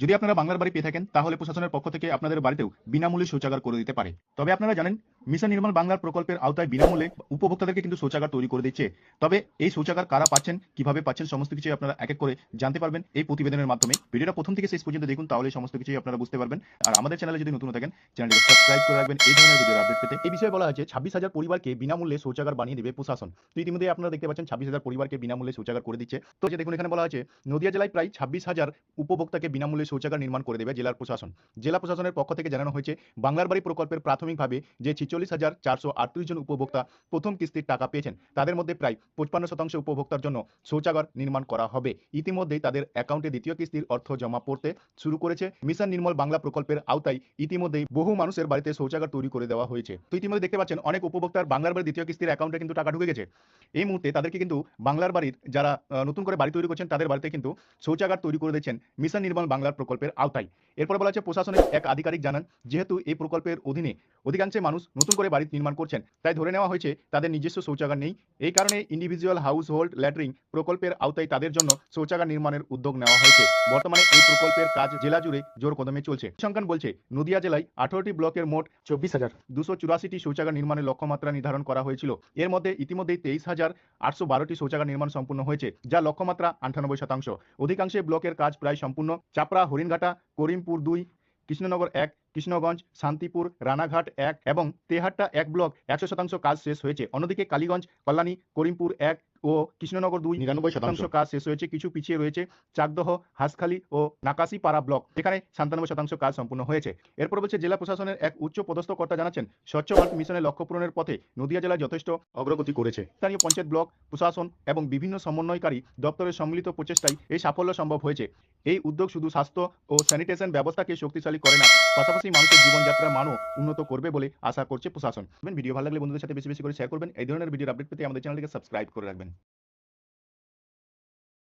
যদি আপনারা বাংলার বাড়ি পেয়ে থাকেন, তাহলে প্রশাসনের পক্ষ থেকে আপনাদের বাড়িতেও বিনামূল্যে শৌচাগার করে দিতে পারে। তবে আপনারা জানেন মিশন নির্মল বাংলার প্রকল্পের আওতায় বিনামূল্যে উপভোক্তাদেরকে কিন্তু শৌচাগার তৈরি করে দিচ্ছে। তবে এই শৌচাগার কারা পাচ্ছেন, কীভাবে পাচ্ছেন, সমস্ত কিছু আপনারা এক এক করে জানতে পারবেন এই প্রতিবেদনের মাধ্যমে। ভিডিওটা প্রথম থেকে শেষ পর্যন্ত দেখুন, তাহলে সমস্ত কিছুই আপনারা বুঝতে পারবেন। আর আমাদের চ্যানেলে যদি নতুন থাকেন, চ্যানেলটিকে সাবস্ক্রাইব করে রাখবেন। এই ধরনের ভিডিওর আপডেট পেতে এই বিষয়ে বলা হয়েছে, ছাব্বিশ হাজার পরিবারকে বিনামূল্যে শৌচাগার বানিয়ে দেবে প্রশাসন। তো ইতিমধ্যে আপনারা দেখতে পাচ্ছেন, ছাব্বিশ হাজার পরিবারকে বিনামূল্যে শৌচাগার করে দিচ্ছে। তো যে দেখুন, এখানে বলা হয়েছে, নদিয়া জেলায় প্রায় ছাব্বিশ হাজার উপভোক্তাকে বিনামূল্যে শৌচাগার নির্মাণ করে দেবে জেলার প্রশাসন। জেলা প্রশাসনের পক্ষ থেকে জানানো হয়েছে, বাংলার বাড়ি প্রকল্পের প্রাথমিকভাবে যে ছিচল্লিশ হাজার চারশো আটত্রিশ জন উপভোক্তা প্রথম কিস্তির টাকা পেয়েছেন। তাদের মধ্যে প্রায় পঁচপান্ন শতাংশ উপভোক্তার জন্য শৌচাগার নির্মাণ করা হবে। ইতিমধ্যেই তাদের অ্যাকাউন্টে দ্বিতীয় কিস্তির অর্থ জমা পড়তে শুরু করেছে মিশন নির্মল বাংলা প্রকল্পের আওতায়। ইতিমধ্যেই বহু মানুষের বাড়িতে শৌচাগার তৈরি করে দেওয়া হয়েছে। তো ইতিমধ্যে দেখতে পাচ্ছেন, অনেক উপভোক্তার বাংলার বাড়ির দ্বিতীয় কিস্তির অ্যাকাউন্টে কিন্তু টাকা ঢুকে গেছে। এই মুহূর্তে তাদেরকে কিন্তু বাংলার বাড়ির যারা নতুন করে বাড়ি তৈরি করছেন, তাদের বাড়িতে কিন্তু শৌচাগার তৈরি করে দিচ্ছেন মিশন নির্মল বাংলার প্রকল্পের আওতায়। এরপর বলা হচ্ছে প্রশাসনের এক আধিকারিক জানান, যেহেতু এই প্রকল্পের অধীনে অধিকাংশ মানুষ নতুন করে বাড়ি নির্মাণ করছেন। তাই ধরে নেওয়া হয়েছে, তাদের নিজস্ব শৌচাগার নেই। এই কারণে ইন্ডিভিজুয়াল হাউস হোল্ড ল্যাটরিং প্রকল্পের আওতায় তাদের জন্য শৌচাগার নির্মাণের উদ্যোগ নেওয়া হয়েছে। বর্তমানে এই প্রকল্পের কাজ জেলা জুড়ে জোর কদমে চলছে। সংখ্যান বলছে, নদিয়া জেলায় আঠারোটি ব্লকের মোট চব্বিশ হাজার দুশো চুরাশিটি শৌচাগার নির্মাণের লক্ষ্যমাত্রা নির্ধারণ করা হয়েছিল। এর মধ্যে ইতিমধ্যেই তেইশ হাজার আটশো বারোটি শৌচাগার নির্মাণ সম্পূর্ণ হয়েছে যা লক্ষ্যমাত্রা আটানব্বই শতাংশ। অধিকাংশে ব্লকের কাজ প্রায় সম্পূর্ণ। চাপড়া, হরিণঘাটা, করিমপুর দুই কৃষ্ণনগর এক, কৃষ্ণগঞ্জ, শান্তিপুর, রানাঘাট এক এবং তেহাট্টা এক ব্লক একশো শতাংশ কাজ শেষ হয়েছে। অন্যদিকে কালীগঞ্জ, কল্যাণী, করিমপুর এক ও কৃষ্ণনগর দুই নিরানব্বই শতাংশ। কাজ শেষ হয়েছে কিছু পিছিয়ে রয়েছে চাকদহ হাঁসখালি ও নাকাশিপাড়া ব্লক। যেখানে সাতানব্বই শতাংশ কাজ সম্পূর্ণ হয়েছে। এরপর বলছে জেলা প্রশাসনের এক উচ্চ পদস্থ কর্তা জানাচ্ছেন স্বচ্ছ ভারত মিশনের লক্ষ্য পূরণের পথে নদিয়া জেলা যথেষ্ট অগ্রগতি করেছে। স্থানীয় পঞ্চায়েত ব্লক প্রশাসন এবং বিভিন্ন সমন্বয়কারী দপ্তরের সম্মিলিত প্রচেষ্টায় এই সাফল্য সম্ভব হয়েছে। এই উদ্যোগ শুধু স্বাস্থ্য ও স্যানিটেশন ব্যবস্থাকে শক্তিশালী করে না পাশাপাশি মানুষের জীবনযাত্রার মানও উন্নত করবে বলে আশা করছে প্রশাসন। ভিডিও ভালো লাগলে বন্ধুদের সাথে বেশি বেশি করে শেয়ার করবেন। এই ধরনের ভিডিওর আপডেট পেতে আমাদের চ্যানেলটিকে সাবস্ক্রাইব করে রাখবেন।